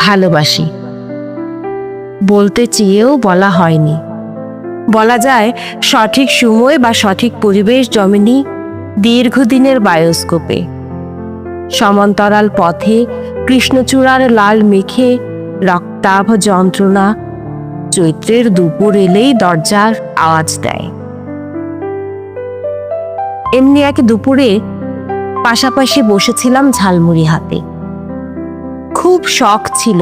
ভালোবাসি। বলতে চেয়েও বলা হয়নি। বলা যায়, সঠিক সময় বা সঠিক পরিবেশ জমেনি দীর্ঘদিনের বায়োস্কোপে। সমান্তরাল পথে কৃষ্ণচূড়ার লাল মেখে রক্তাভ যন্ত্রণা চৈত্রের দুপুর এলেই দরজার আওয়াজ দেয়। এমনি এক দুপুরে পাশাপাশি বসেছিলাম ঝালমুড়ি হাতে। খুব শখ ছিল।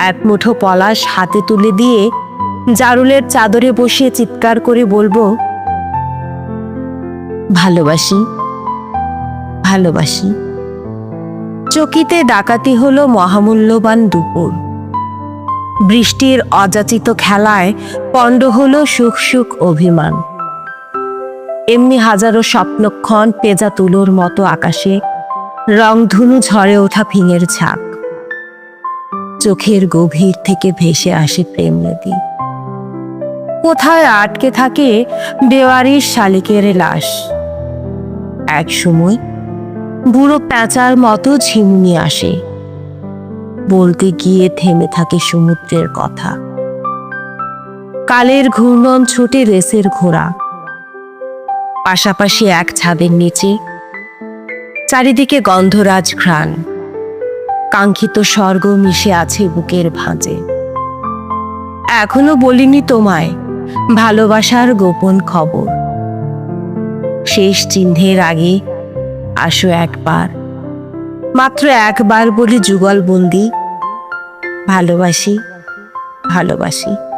এক মুঠো পলাশ হাতে তুলে দিয়ে জারুলের চাদরে বসিয়ে চিৎকার করে বলব, ভালোবাসি ভালোবাসি। চকিতে ডাকাতি হলো মহামূল্যবান দুপুর। বৃষ্টির অযাচিত খেলায় পণ্ড হলো সুখ সুখ অভিমান। এমনি হাজারো স্বপ্নক্ষণ পেজা তুলোর মতো আকাশে রংধনু ঝরে ওঠা ফিঙের ঝাঁক চোখের গভীর থেকে ভেসে আসে প্রেম নদী। কোথায় আটকে থাকে বেওয়ারির শালিকের লাশ। এক সময় বুড়ো প্যাঁচার মতো ঝিমুনি আসে। বলতে গিয়ে থেমে থাকে সমুদ্রের কথা। কালের ঘূর্ণন ছোটে রেসের ঘোড়া। পাশাপাশি এক ছাদের নিচে চারিদিকে গন্ধরাজ ঘ্রাণ। কাঙ্ক্ষিত স্বর্গ মিশে আছে বুকের ভাঁজে। এখনও বলিনি তোমায়, ভালোবাসার গোপন খবর। শেষ চিহ্নের আগে আসো একবার। মাত্র একবার বলি যুগলবন্দি। ভালোবাসি ভালোবাসি।